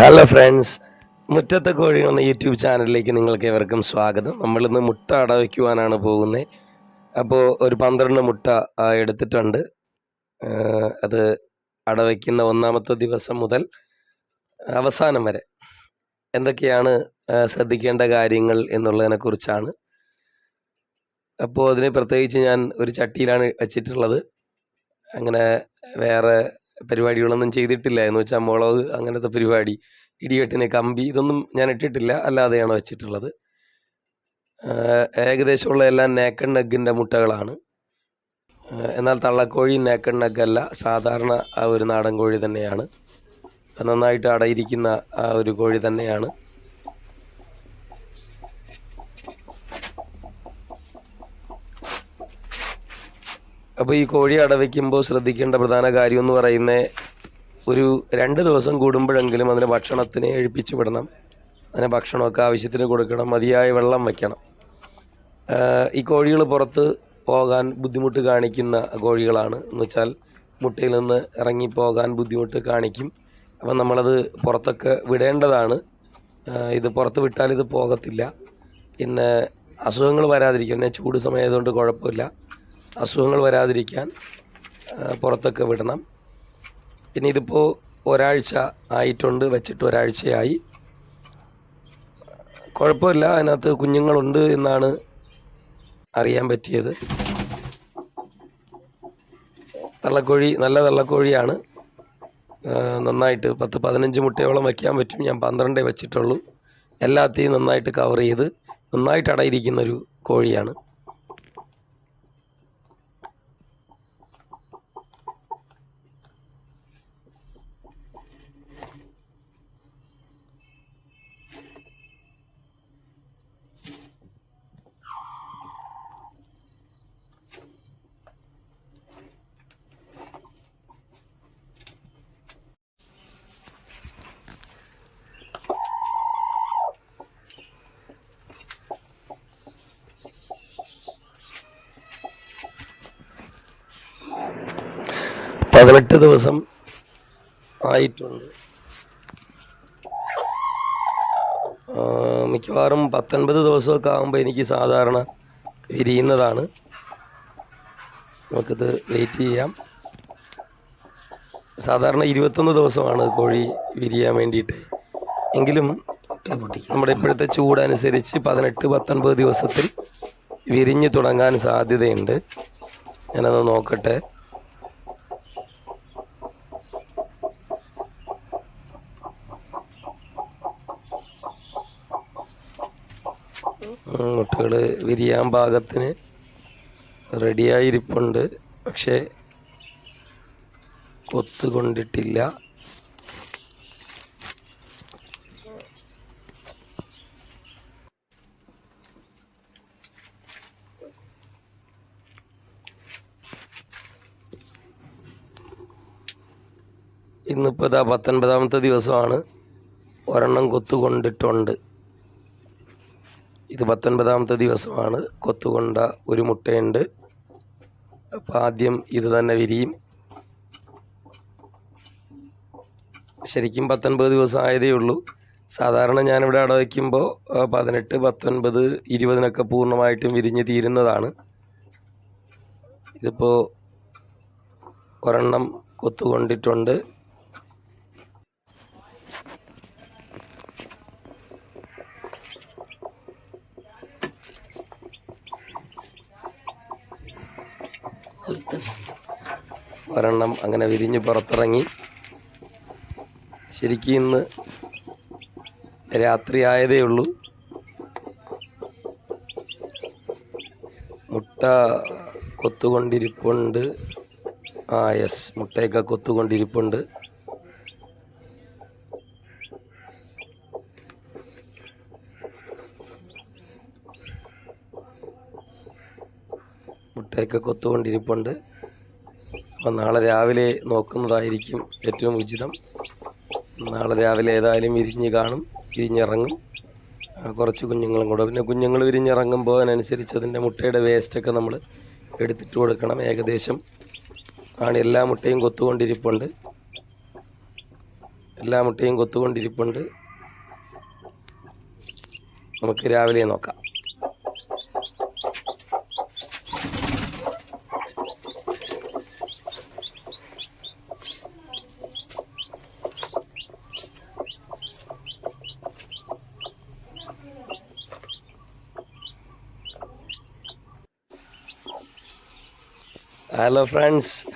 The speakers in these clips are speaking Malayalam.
ഹലോ ഫ്രണ്ട്സ് മുറ്റത്തെ കോഴി എന്ന യൂട്യൂബ് ചാനലിലേക്ക് നിങ്ങൾക്ക് ഏവർക്കും സ്വാഗതം. നമ്മളിന്ന് മുട്ട അട അടവയ്ക്കുവാനാണ് പോകുന്നത്. അപ്പോൾ ഒരു പന്ത്രണ്ട് മുട്ട എടുത്തിട്ടുണ്ട്. അത് അത് അടവയ്ക്കുന്ന ഒന്നാമത്തെ ദിവസം മുതൽ അവസാനം വരെ. എന്തൊക്കെയാണ് ശ്രദ്ധിക്കേണ്ട കാര്യങ്ങൾ എന്നുള്ളതിനെ കുറിച്ചാണ്. അപ്പോൾ അതിന് പ്രത്യേകിച്ച് ഞാൻ ഒരു ചട്ടിയിലാണ് വെച്ചിട്ടുള്ളത്. അങ്ങനെ വേറെ പരിപാടികളൊന്നും ചെയ്തിട്ടില്ല എന്ന് വെച്ചാൽ മുളക് അങ്ങനത്തെ പരിപാടി ഇടിവെട്ടിന് കമ്പി ഇതൊന്നും ഞാൻ ഇട്ടിട്ടില്ല അല്ലാതെയാണ് വെച്ചിട്ടുള്ളത്. ഏകദേശമുള്ള എല്ലാം നേക്കൺ നെഗിന്റെ മുട്ടകളാണ്. എന്നാൽ തള്ളക്കോഴി നേക്കൺ നെഗല്ല സാധാരണ ആ ഒരു നാടൻ കോഴി തന്നെയാണ്. നന്നായിട്ട് അടയിരിക്കുന്ന ആ ഒരു കോഴി തന്നെയാണ്. അപ്പോൾ ഈ കോഴി അടവയ്ക്കുമ്പോൾ ശ്രദ്ധിക്കേണ്ട പ്രധാന കാര്യം എന്ന് പറയുന്നത് ഒരു രണ്ട് ദിവസം കൂടുമ്പോഴെങ്കിലും അതിന് ഭക്ഷണത്തിന് എഴുപ്പിച്ച് വിടണം. അതിന് ഭക്ഷണമൊക്കെ ആവശ്യത്തിന് കൊടുക്കണം. മതിയായ വെള്ളം വയ്ക്കണം ഈ കോഴികൾ പുറത്ത് പോകാൻ ബുദ്ധിമുട്ട് കാണിക്കുന്ന കോഴികളാണ്. എന്ന് വെച്ചാൽ മുട്ടയിൽ നിന്ന് ഇറങ്ങിപ്പോകാൻ ബുദ്ധിമുട്ട് കാണിക്കും. അപ്പം നമ്മളത് പുറത്തൊക്കെ വിടേണ്ടതാണ്. ഇത് പുറത്ത് വിട്ടാൽ ഇത് പോകത്തില്ല. പിന്നെ അസുഖങ്ങൾ വരാതിരിക്കും. ചൂട് സമയമായതുകൊണ്ട് കുഴപ്പമില്ല. അസുഖങ്ങൾ വരാതിരിക്കാൻ പുറത്തൊക്കെ വിടണം. പിന്നെ ഇതിപ്പോൾ ഒരാഴ്ച ആയിട്ടുണ്ട് വെച്ചിട്ട് ഒരാഴ്ചയായി. കുഴപ്പമില്ല അതിനകത്ത് കുഞ്ഞുങ്ങളുണ്ട് എന്നാണ് അറിയാൻ പറ്റിയത്. തള്ളക്കോഴി നല്ല തള്ളക്കോഴിയാണ്. നന്നായിട്ട് പത്ത് പതിനഞ്ച് മുട്ടയോളം വയ്ക്കാൻ പറ്റും. ഞാൻ പന്ത്രണ്ടേ വെച്ചിട്ടുള്ളൂ. എല്ലാത്തെയും നന്നായിട്ട് കവർ ചെയ്ത് നന്നായിട്ട് അടയിരിക്കുന്നൊരു കോഴിയാണ്. പതിനെട്ട് ദിവസം ആയിട്ടുണ്ട്. മിക്കവാറും പത്തൊൻപത് ദിവസമൊക്കെ ആകുമ്പോൾ എനിക്ക് സാധാരണ വിരിയുന്നതാണ്. നമുക്കിത് വെയിറ്റ് ചെയ്യാം. സാധാരണ ഇരുപത്തൊന്ന് ദിവസമാണ് കോഴി വിരിയാൻ വേണ്ടിയിട്ട്. എങ്കിലും നമ്മുടെ ഇപ്പോഴത്തെ ചൂടനുസരിച്ച് പതിനെട്ട് പത്തൊൻപത് ദിവസത്തിൽ വിരിഞ്ഞു തുടങ്ങാൻ സാധ്യതയുണ്ട്. ഞാനത് നോക്കട്ടെ. മുട്ടകൾ വിരിയാൻ പാകത്തിന് റെഡിയായിരിപ്പുണ്ട്. പക്ഷേ കൊത്തുകൊണ്ടിട്ടില്ല. ഇന്നിപ്പോൾ ഇതാ പത്തൊൻപതാമത്തെ ദിവസമാണ്. ഒരെണ്ണം കൊത്തുകൊണ്ടിട്ടുണ്ട്. ഇത് പത്തൊൻപതാമത്തെ ദിവസമാണ്. കൊത്തുകൊണ്ട ഒരു മുട്ടയുണ്ട്. അപ്പോൾ ആദ്യം ഇത് തന്നെ വിരിയും. ശരിക്കും പത്തൊൻപത് ദിവസം ആയതേ ഉള്ളൂ. സാധാരണ ഞാനിവിടെ അട വയ്ക്കുമ്പോൾ പതിനെട്ട് പത്തൊൻപത് ഇരുപതിനൊക്കെ പൂർണമായിട്ടും വിരിഞ്ഞ് തീരുന്നതാണ്. ഇതിപ്പോൾ ഒരെണ്ണം കൊത്തുകൊണ്ടിട്ടുണ്ട്. ഒരെണ്ണം അങ്ങനെ വിരിഞ്ഞ് പുറത്തിറങ്ങി. ശരിക്കും ഇന്ന് രാത്രി ആയതേ ഉള്ളൂ. മുട്ട കൊത്തുകൊണ്ടിരിപ്പുണ്ട്. ആ യെസ് മുട്ടയൊക്കെ കൊത്തുകൊണ്ടിരിപ്പുണ്ട്. മുട്ടയൊക്കെ കൊത്തുകൊണ്ടിരിപ്പുണ്ട്. അപ്പം നാളെ രാവിലെ നോക്കുന്നതായിരിക്കും ഏറ്റവും ഉചിതം. നാളെ രാവിലെ ഏതായാലും വിരിഞ്ഞ് കാണും വിരിഞ്ഞിറങ്ങും കുറച്ച് കുഞ്ഞുങ്ങളും കൂടെ. പിന്നെ കുഞ്ഞുങ്ങൾ വിരിഞ്ഞിറങ്ങുമ്പോൾ അതിനനുസരിച്ച് അതിന്റെ മുട്ടയുടെ വേസ്റ്റൊക്കെ നമ്മൾ എടുത്തിട്ട് കൊടുക്കണം. ഏകദേശം ആണ് എല്ലാ മുട്ടയും കൊത്തുകൊണ്ടിരിപ്പുണ്ട്. എല്ലാ മുട്ടയും കൊത്തുകൊണ്ടിരിപ്പുണ്ട്. നമുക്ക് രാവിലെ നോക്കാം. ഹലോ ഫ്രണ്ട്സ്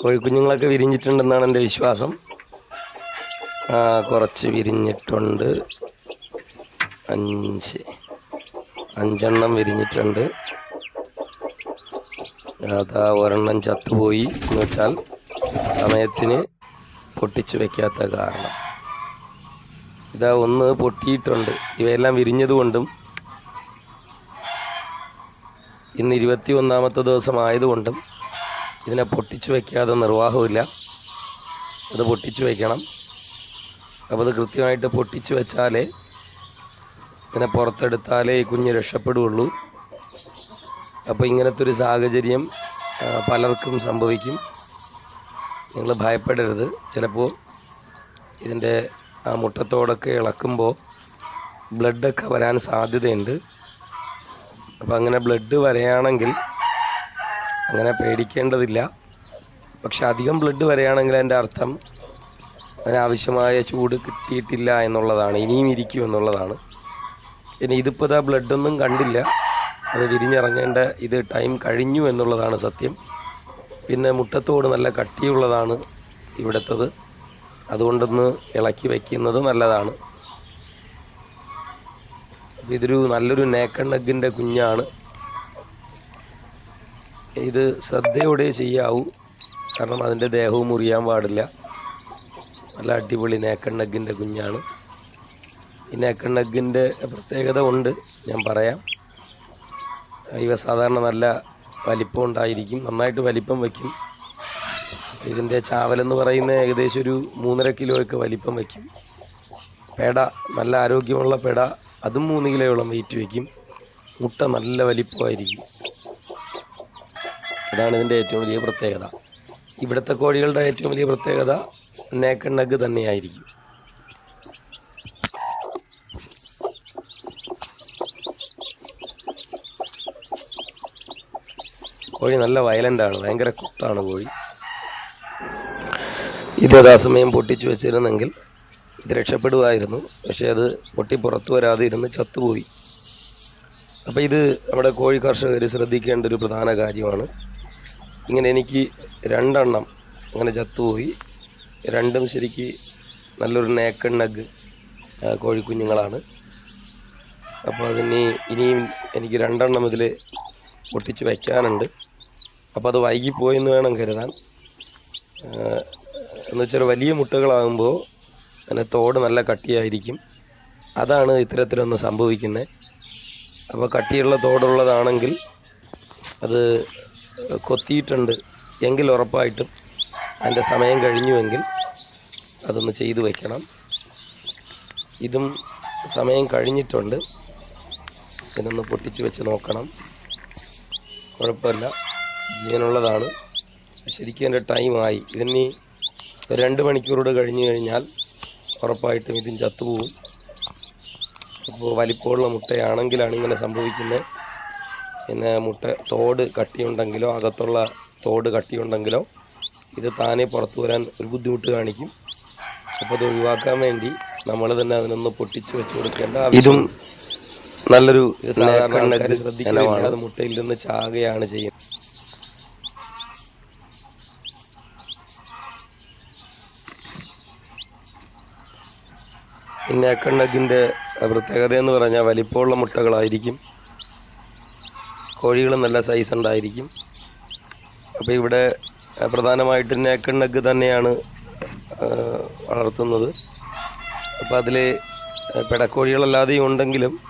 കോഴിക്കുഞ്ഞുങ്ങളൊക്കെ വിരിഞ്ഞിട്ടുണ്ടെന്നാണ് എന്റെ വിശ്വാസം. കുറച്ച് വിരിഞ്ഞിട്ടുണ്ട്. അഞ്ച്. അഞ്ചെണ്ണം വിരിഞ്ഞിട്ടുണ്ട്. അതാ ഒരെണ്ണം ചത്തുപോയി എന്ന് വെച്ചാൽ സമയത്തിന് പൊട്ടിച്ചു വെക്കാത്ത കാരണം. ഇതാ ഒന്ന് പൊട്ടിയിട്ടുണ്ട്. ഇവയെല്ലാം വിരിഞ്ഞതുകൊണ്ടും ഇന്ന് ഇരുപത്തി ഒന്നാമത്തെ ദിവസമായതുകൊണ്ടും ഇതിനെ പൊട്ടിച്ചു വയ്ക്കാതെ നിർവാഹമില്ല അത് പൊട്ടിച്ചു വയ്ക്കണം. അപ്പോൾ അത് കൃത്യമായിട്ട് പൊട്ടിച്ചു വെച്ചാലേ ഇതിനെ പുറത്തെടുത്താലേ ഈ കുഞ്ഞ് രക്ഷപ്പെടുകയുള്ളൂ. അപ്പോൾ ഇങ്ങനത്തെ ഒരു സാഹചര്യം പലർക്കും സംഭവിക്കും. നിങ്ങൾ ഭയപ്പെടരുത്. ചിലപ്പോൾ ഇതിന്റെ ആ മുട്ടത്തോടൊക്കെ ഇളക്കുമ്പോൾ ബ്ലഡൊക്കെ വരാൻ സാധ്യതയുണ്ട്. അപ്പോൾ അങ്ങനെ ബ്ലഡ് വരികയാണെങ്കിൽ അങ്ങനെ പേടിക്കേണ്ടതില്ല. പക്ഷെ അധികം ബ്ലഡ് വരികയാണെങ്കിൽ എന്റെ അർത്ഥം അതിനാവശ്യമായ ചൂട് കിട്ടിയിട്ടില്ല എന്നുള്ളതാണ്. ഇനിയും ഇരിക്കും എന്നുള്ളതാണ്. പിന്നെ ഇതിപ്പോൾ ഇതാ ബ്ലഡൊന്നും കണ്ടില്ല. അത് വിരിഞ്ഞിറങ്ങേണ്ട ഇത് ടൈം കഴിഞ്ഞു എന്നുള്ളതാണ് സത്യം. പിന്നെ മുട്ടത്തോട് നല്ല കട്ടിയുള്ളതാണ് ഇവിടുത്തത്. അതുകൊണ്ടൊന്ന് ഇളക്കി വയ്ക്കുന്നത് നല്ലതാണ്. ഇതൊരു നല്ലൊരു നേക്കണ്ണഗിന്റെ കുഞ്ഞാണ്. ഇത് ശ്രദ്ധയോടെ ചെയ്യാവൂ. കാരണം അതിന്റെ ദേഹവും മുറിയാൻ പാടില്ല. നല്ല അടിപൊളി നേക്കണ്ണഗിന്റെ കുഞ്ഞാണ്. ഈ നേക്കണ്ണഗിന്റെ പ്രത്യേകത ഉണ്ട് ഞാൻ പറയാം. ഇവ സാധാരണ നല്ല വലിപ്പം ഉണ്ടായിരിക്കും നന്നായിട്ട് വലിപ്പം വയ്ക്കും. ഇതിന്റെ ചാവലെന്ന് പറയുന്ന ഏകദേശം ഒരു മൂന്നര കിലോയൊക്കെ വലിപ്പം വയ്ക്കും. പേട നല്ല ആരോഗ്യമുള്ള പേട. അതും മൂന്ന് കിലോയോളം വെയിറ്റ് വയ്ക്കും. മുട്ട നല്ല വലിപ്പമായിരിക്കും. അതാണ് ഇതിന്റെ ഏറ്റവും വലിയ പ്രത്യേകത. ഇവിടുത്തെ കോഴികളുടെ ഏറ്റവും വലിയ പ്രത്യേകത നേക്കൺ നഗ് തന്നെയായിരിക്കും. കോഴി നല്ല വയലന്റാണ് ഭയങ്കര കുട്ടാണ് കോഴി. ഇത് യഥാസമയം പൊട്ടിച്ചു വെച്ചിരുന്നെങ്കിൽ ഇത് രക്ഷപ്പെടുമായിരുന്നു പക്ഷേ അത് പൊട്ടി പുറത്തു വരാതെ ഇരുന്ന് ചത്തുപോയി. അപ്പോൾ ഇത് നമ്മുടെ കോഴി കർഷകർ ശ്രദ്ധിക്കേണ്ട ഒരു പ്രധാന കാര്യമാണ്. ഇങ്ങനെ എനിക്ക് രണ്ടെണ്ണം അങ്ങനെ ചത്തുപോയി. രണ്ടും ശരിക്ക് നല്ലൊരു നേക്കൺ നഗ് കോഴിക്കുഞ്ഞുങ്ങളാണ്. അപ്പോൾ അതിനി ഇനിയും എനിക്ക് രണ്ടെണ്ണം ഇതിൽ പൊട്ടിച്ച് വയ്ക്കാനുണ്ട് അപ്പോൾ അത് വൈകിപ്പോയെന്ന് വേണം കരുതാൻ. എന്നുവെച്ചാൽ വലിയ മുട്ടകളാകുമ്പോൾ അതിന്റെ തോട് നല്ല കട്ടിയായിരിക്കും. അതാണ് ഇത്തരത്തിലൊന്ന് സംഭവിക്കുന്നത് അപ്പോൾ കട്ടിയുള്ള തോടുള്ളതാണെങ്കിൽ അത് കൊത്തിയിട്ടുണ്ട് എങ്കിൽ ഉറപ്പായിട്ടും അതിന്റെ സമയം കഴിഞ്ഞുവെങ്കിൽ അതൊന്ന് ചെയ്തു വയ്ക്കണം ഇതും സമയം കഴിഞ്ഞിട്ടുണ്ട്. ഇതിനൊന്ന് പൊട്ടിച്ച് വെച്ച് നോക്കണം. കുഴപ്പമില്ല. ജീവനുള്ളതാണ്. ശരിക്കും എന്റെ ടൈമായി ഇതിനി രണ്ട് മണിക്കൂറോട് കഴിഞ്ഞ് കഴിഞ്ഞാൽ ഉറപ്പായിട്ടും ഇതും ചത്തുപോകും. അപ്പോൾ വലിപ്പമുള്ള മുട്ടയാണെങ്കിലാണ് ഇങ്ങനെ സംഭവിക്കുന്നത്. പിന്നെ മുട്ട തോട് കട്ടിയുണ്ടെങ്കിലോ അകത്തുള്ള തോട് കട്ടിയുണ്ടെങ്കിലോ ഇത് താനെ പുറത്തു വരാൻ ഒരു ബുദ്ധിമുട്ട് കാണിക്കും. അപ്പോൾ അത് ഒഴിവാക്കാൻ വേണ്ടി നമ്മൾ തന്നെ അതിനൊന്ന് പൊട്ടിച്ച് വെച്ച് കൊടുക്കേണ്ട ഇതും നല്ലൊരു ശ്രദ്ധിക്കുന്നതാണ് അത് മുട്ടയിൽ നിന്ന് ചാകുകയാണ് ചെയ്യുന്നത്. അക്കണ്ണക്കിന്റെ പ്രത്യേകത എന്ന് പറഞ്ഞാൽ വലിപ്പമുള്ള മുട്ടകളായിരിക്കും. കോഴികൾ നല്ല സൈസ് ഉണ്ടായിരിക്കും. അപ്പോൾ ഇവിടെ പ്രധാനമായിട്ട് നേക്കണ്ണക്ക് തന്നെയാണ് വളർത്തുന്നത്. അപ്പോൾ അതിൽ പിടക്കോഴികളല്ലാതെയും ഉണ്ടെങ്കിലും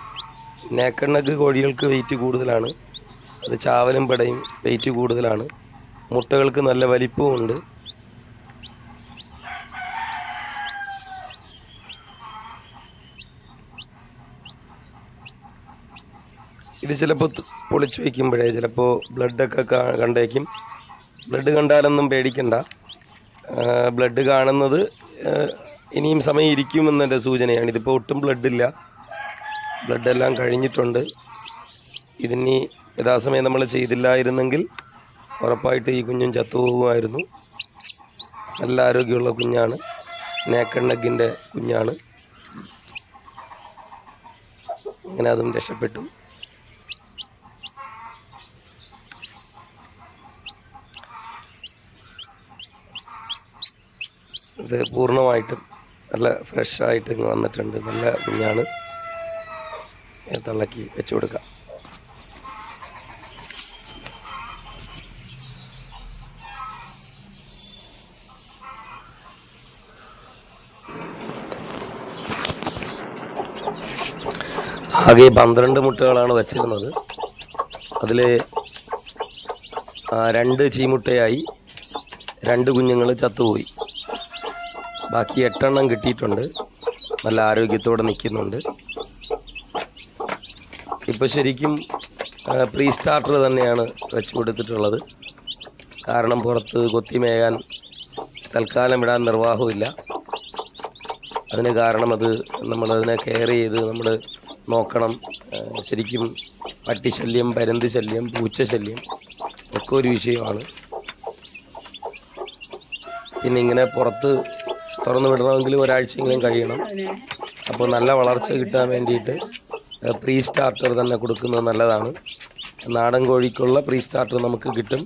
നേക്കണ്ണക്ക് കോഴികൾക്ക് വെയിറ്റ് കൂടുതലാണ്. അത് ചാവലും പിടയും വെയിറ്റ് കൂടുതലാണ്. മുട്ടകൾക്ക് നല്ല വലിപ്പവും ഉണ്ട്. ഇത് ചിലപ്പോൾ പൊളിച്ചു വയ്ക്കുമ്പോഴേ ചിലപ്പോൾ ബ്ലഡൊക്കെ കണ്ടേക്കും. ബ്ലഡ് കണ്ടാലൊന്നും പേടിക്കണ്ട. ബ്ലഡ് കാണുന്നത് ഇനിയും സമയം ഇരിക്കുമെന്നതിന്റെ സൂചനയാണ്. ഇതിപ്പോൾ ഒട്ടും ബ്ലഡില്ല. ബ്ലഡെല്ലാം കഴിഞ്ഞിട്ടുണ്ട്. ഇതിനി യഥാസമയം നമ്മൾ ചെയ്തില്ലായിരുന്നെങ്കിൽ ഉറപ്പായിട്ട് ഈ കുഞ്ഞും ചത്തുപോകുമായിരുന്നു നല്ല ആരോഗ്യമുള്ള കുഞ്ഞാണ്. നേക്കണ്ണഗിന്റെ കുഞ്ഞാണ്. അങ്ങനെ അതും രക്ഷപ്പെട്ടു. പൂർണമായിട്ടും നല്ല ഫ്രഷ് ആയിട്ട് ഇങ്ങ് വന്നിട്ടുണ്ട്. നല്ല കുഞ്ഞാണ്. തിളക്കി വെച്ചു കൊടുക്കാം. ആകെ പന്ത്രണ്ട് മുട്ടകളാണ് വച്ചിരുന്നത്. അതിൽ രണ്ട് ചീമുട്ടയായി. രണ്ട് കുഞ്ഞുങ്ങൾ ചത്തുപോയി. ബാക്കി എട്ടെണ്ണം കിട്ടിയിട്ടുണ്ട്. നല്ല ആരോഗ്യത്തോടെ നിൽക്കുന്നുണ്ട്. ഇപ്പോൾ ശരിക്കും പ്രീ സ്റ്റാർട്ടർ തന്നെയാണ് വെച്ച് കൊടുത്തിട്ടുള്ളത്. കാരണം പുറത്ത് കൊത്തിമേയാൻ തൽക്കാലം ഇടാൻ നിർവാഹമില്ല അതിന് കാരണം അത് നമ്മളതിനെ കെയർ ചെയ്ത് നമ്മൾ നോക്കണം. ശരിക്കും പട്ടിശല്യം പരുന്ത് ശല്യം പൂച്ചശല്യം ഒക്കെ ഒരു വിഷയമാണ്. പിന്നെ ഇങ്ങനെ പുറത്ത് തുറന്നു വിടണമെങ്കിൽ ഒരാഴ്ചയെങ്കിലും കഴിയണം. അപ്പോൾ നല്ല വളർച്ച കിട്ടാൻ വേണ്ടിയിട്ട് പ്രീ സ്റ്റാർട്ടർ തന്നെ കൊടുക്കുന്നത് നല്ലതാണ്. നാടൻ കോഴിക്കുള്ള പ്രീ സ്റ്റാർട്ടർ നമുക്ക് കിട്ടും.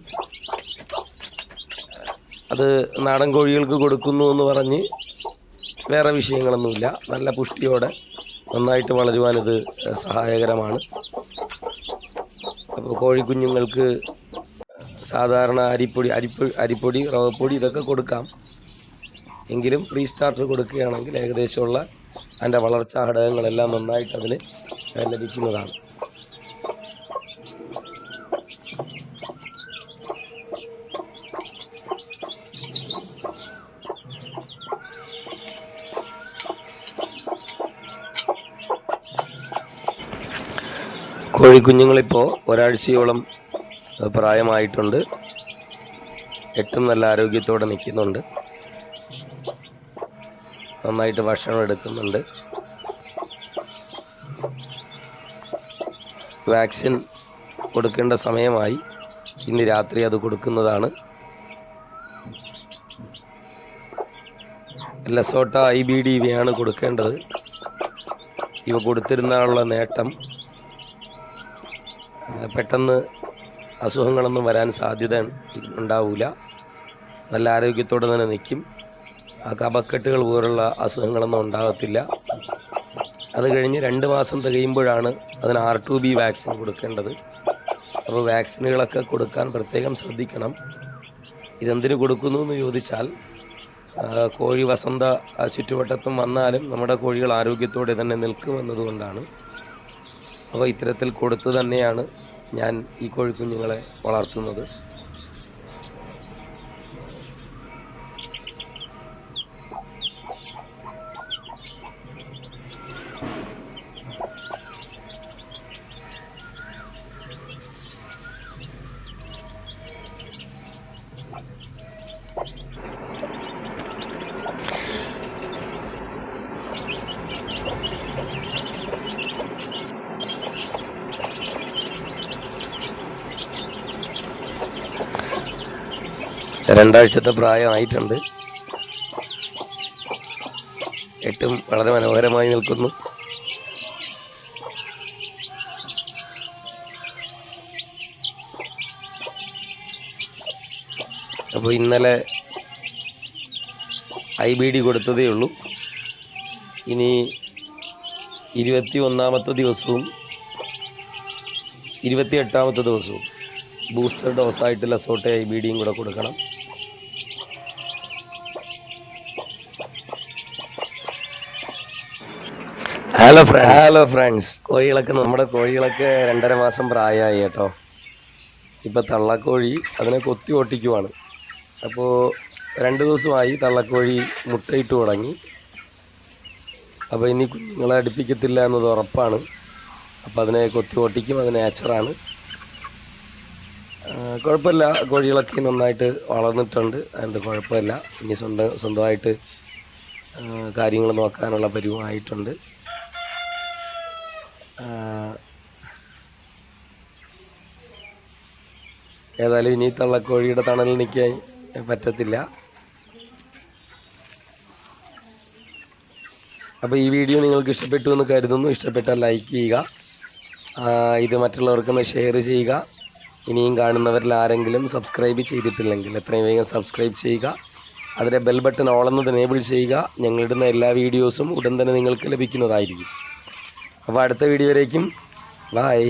അത് നാടൻ കോഴികൾക്ക് കൊടുക്കുന്നു എന്ന് പറഞ്ഞ് വേറെ വിഷയങ്ങളൊന്നുമില്ല. നല്ല പുഷ്ടിയോടെ നന്നായിട്ട് വളരുവാൻ ഇത് സഹായകരമാണ്. അപ്പോൾ കോഴിക്കുഞ്ഞുങ്ങൾക്ക് സാധാരണ അരിപ്പൊടി അരിപ്പൊടി അരിപ്പൊടി റവപ്പൊടി ഇതൊക്കെ കൊടുക്കാം. എങ്കിലും റീസ്റ്റാർട്ട് കൊടുക്കുകയാണെങ്കിൽ ഏകദേശമുള്ള അതിന്റെ വളർച്ചാ ഘടകങ്ങളെല്ലാം നന്നായിട്ട് അതിന് ലഭിക്കുന്നതാണ്. കോഴിക്കുഞ്ഞുങ്ങളിപ്പോൾ ഒരാഴ്ചയോളം പ്രായമായിട്ടുണ്ട്. എട്ടും നല്ല ആരോഗ്യത്തോടെ നിൽക്കുന്നുണ്ട്. നന്നായിട്ട് ഭക്ഷണം എടുക്കുന്നുണ്ട്. വാക്സിൻ കൊടുക്കേണ്ട സമയമായി. ഇന്ന് രാത്രി അത് കൊടുക്കുന്നതാണ്. ലസോട്ട ഐ ബി ഡി ഇവയാണ് കൊടുക്കേണ്ടത്. ഇവ കൊടുത്തിരുന്നാലുള്ള നേട്ടം പെട്ടെന്ന് അസുഖങ്ങളൊന്നും വരാൻ സാധ്യത ഉണ്ടാവില്ല നല്ല ആരോഗ്യത്തോടെ തന്നെ നിൽക്കും. ആ കപക്കെട്ടുകൾ പോലുള്ള അസുഖങ്ങളൊന്നും ഉണ്ടാകത്തില്ല. അത് കഴിഞ്ഞ് രണ്ട് മാസം തികയുമ്പോഴാണ് അതിന് ആർ ടു ബി വാക്സിൻ കൊടുക്കേണ്ടത്. അപ്പോൾ വാക്സിനുകളൊക്കെ കൊടുക്കാൻ പ്രത്യേകം ശ്രദ്ധിക്കണം. ഇതെന്തിനു കൊടുക്കുന്നു എന്ന് ചോദിച്ചാൽ കോഴി വസന്ത ചുറ്റുവട്ടത്തും വന്നാലും നമ്മുടെ കോഴികൾ ആരോഗ്യത്തോടെ തന്നെ നിൽക്കുമെന്നതുകൊണ്ടാണ് അപ്പോൾ ഇത്തരത്തിൽ കൊടുത്തു തന്നെയാണ് ഞാൻ ഈ കോഴിക്കുഞ്ഞുങ്ങളെ വളർത്തുന്നത്. രണ്ടാഴ്ചത്തെ പ്രായമായിട്ടുണ്ട്. എട്ടും വളരെ മനോഹരമായി നിൽക്കുന്നു. അപ്പോൾ ഇന്നലെ ഐ ബി ഡി കൊടുത്തതേ ഉള്ളൂ. ഇനി ഇരുപത്തി ഒന്നാമത്തെ ദിവസവും ഇരുപത്തി എട്ടാമത്തെ ദിവസവും ബൂസ്റ്റർ ഡോസായിട്ടുള്ള സോട്ടെ ഐ ബി ഡിയും കൂടെ കൊടുക്കണം. ഹലോ ഫ്രണ്ട്സ് ഹലോ ഫ്രണ്ട്സ് കോഴികളൊക്കെ നമ്മുടെ കോഴികളൊക്കെ രണ്ടര മാസം പ്രായമായി കേട്ടോ. ഇപ്പം തള്ളക്കോഴി അതിനെ കൊത്തി ഓട്ടിക്കുവാണ്. അപ്പോൾ രണ്ട് ദിവസമായി തള്ളക്കോഴി മുട്ടയിട്ട് തുടങ്ങി. അപ്പോൾ ഇനി കുഞ്ഞുങ്ങളെ അടുപ്പിക്കത്തില്ല എന്നത് ഉറപ്പാണ്. അപ്പോൾ അതിനെ കൊത്തി ഓട്ടിക്കും അത് നേച്ചറാണ് കുഴപ്പമില്ല. കോഴികളൊക്കെ നന്നായിട്ട് വളർന്നിട്ടുണ്ട്. അതുകൊണ്ട് കുഴപ്പമില്ല. ഇനി സ്വന്തം സ്വന്തമായിട്ട് കാര്യങ്ങൾ നോക്കാനുള്ള പരുവമായിട്ടുണ്ട് ഏതായാലും ഇനി തള്ളക്കോഴിയുടെ തണലിൽ നിൽക്കാൻ പറ്റത്തില്ല. അപ്പോൾ ഈ വീഡിയോ നിങ്ങൾക്ക് ഇഷ്ടപ്പെട്ടു എന്ന് കരുതുന്നു. ഇഷ്ടപ്പെട്ടാൽ ലൈക്ക് ചെയ്യുക. ഇത് മറ്റുള്ളവർക്കൊന്ന് ഷെയർ ചെയ്യുക. ഇനിയും കാണുന്നവരിൽ ആരെങ്കിലും സബ്സ്ക്രൈബ് ചെയ്തിട്ടില്ലെങ്കിൽ എത്രയും വേഗം സബ്സ്ക്രൈബ് ചെയ്യുക. അതിലെ ബെൽ ബട്ടൺ ഓളെന്നത് എനേബിൾ ചെയ്യുക. ഞങ്ങളിടുന്ന എല്ലാ വീഡിയോസും ഉടൻ തന്നെ നിങ്ങൾക്ക് ലഭിക്കുന്നതായിരിക്കും. അപ്പോൾ അടുത്ത വീഡിയോയിലേക്കും. ബായ്